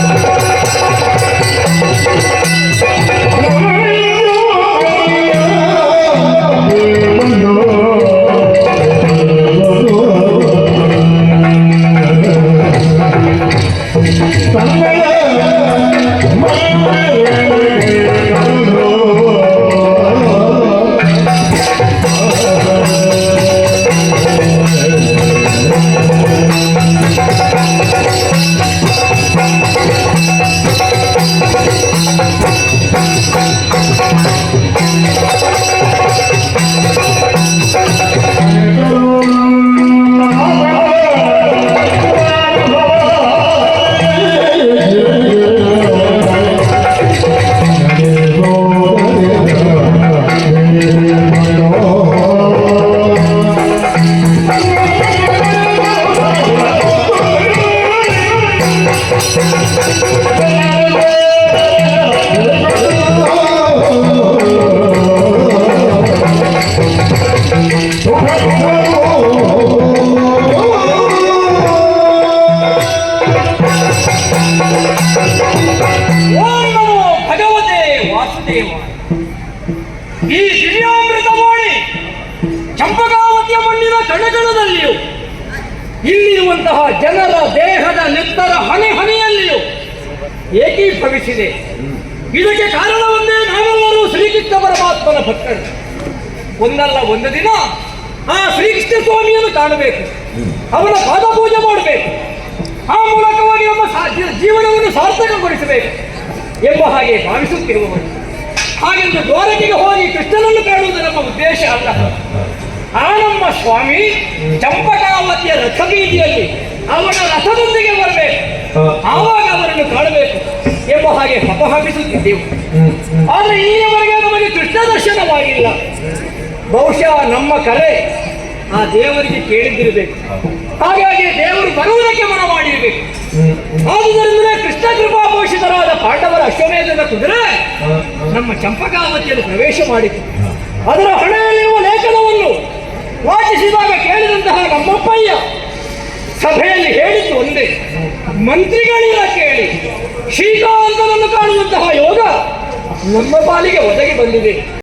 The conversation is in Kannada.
Thank ಈ ದಿವ್ಯಾಮೃತವಾಣಿ ಚಂಪಕಾವತಿಯ ಮಣ್ಣಿನ ಕಣಗಣದಲ್ಲಿಯೂ ಇಲ್ಲಿರುವಂತಹ ಜನರ ದೇಹದ ನೆತ್ತರ ಹನಿ ಹನಿಯಲ್ಲಿಯೂ ಏಕೀಭವಿಸಿದೆ. ಇದಕ್ಕೆ ಕಾರಣ ಒಂದೇ, ನಾವೆಲ್ಲರೂ ಶ್ರೀಕೃಷ್ಣ ಪರಮಾತ್ಮನ ಭಕ್ತರು. ಒಂದಲ್ಲ, ಒಂದು ದಿನ ಆ ಶ್ರೀಕೃಷ್ಣ ಸ್ವಾಮಿಯನ್ನು ಕಾಣಬೇಕು. ಅವನ ಪಾದಪೂಜೆ ಮಾಡಬೇಕು. ಆ ಮೂಲಕವಾಗಿ ನಮ್ಮ ಜೀವನವನ್ನು ಸಾರ್ಥಕಗೊಳಿಸಬೇಕು ಎಂಬ ಹಾಗೆ ಭಾವಿಸುತ್ತಿರುವವರು. ಹಾಗೆಂದು ದ್ವಾರಕೆಗೆ ಹೋಗಿ ಕೃಷ್ಣನನ್ನು ಕಾಣುವುದು ನಮ್ಮ ಉದ್ದೇಶ ಅಲ್ಲ. ಆ ನಮ್ಮ ಸ್ವಾಮಿ ಚಂಪಕಾವತಿಯ ರಥ ಬೀದಿಯಲ್ಲಿ ಅವನ ರಥದೊಂದಿಗೆ ಬರಬೇಕು. ಆವಾಗ ಅವರನ್ನು ಕಾಣಬೇಕು ಎಂಬ ಹಾಗೆ ಹಪಹಪಿಸುತ್ತಿದ್ದೆವು ಆದರೆ ಇಲ್ಲಿಯವರೆಗೆ ನಮಗೆ ಕೃಷ್ಣ ದರ್ಶನವಾಗಿಲ್ಲ. ಬಹುಶಃ ನಮ್ಮ ಕರೆ ಆ ದೇವರಿಗೆ ಕೇಳಿದ್ದಿರಬೇಕು. ಹಾಗಾಗಿ ದೇವರು ಬರುವುದಕ್ಕೆ ಮನ ಮಾಡಿರಬೇಕು. ಆದುದರಿಂದ ಕೃಷ್ಣ ಕೃಪಾ ಘೋಷಿತರಾದ ಪಾಂಡವರ ಅಶ್ವಮೇಧದ ಕುದುರೆ ನಮ್ಮ ಚಂಪಕಾವತಿಯಲ್ಲಿ ಪ್ರವೇಶ ಮಾಡಿತು. ಅದರ ಹಣೆಯಲ್ಲಿರುವ ಲೇಖನವನ್ನು ವಾಚಿಸಿದಾಗ ಕೇಳಿದಂತಹ ನಮ್ಮಪ್ಪಯ್ಯ ಸಭೆಯಲ್ಲಿ ಹೇಳಿದ್ದು ಒಂದೇ. ಮಂತ್ರಿಗಳಿಲ್ಲ ಕೇಳಿ ಶ್ರೀಕಾಂತನನ್ನು ಕಾಣುವಂತಹ ಯೋಗ ನಮ್ಮ ಪಾಲಿಗೆ ಒದಗಿ ಬಂದಿದೆ.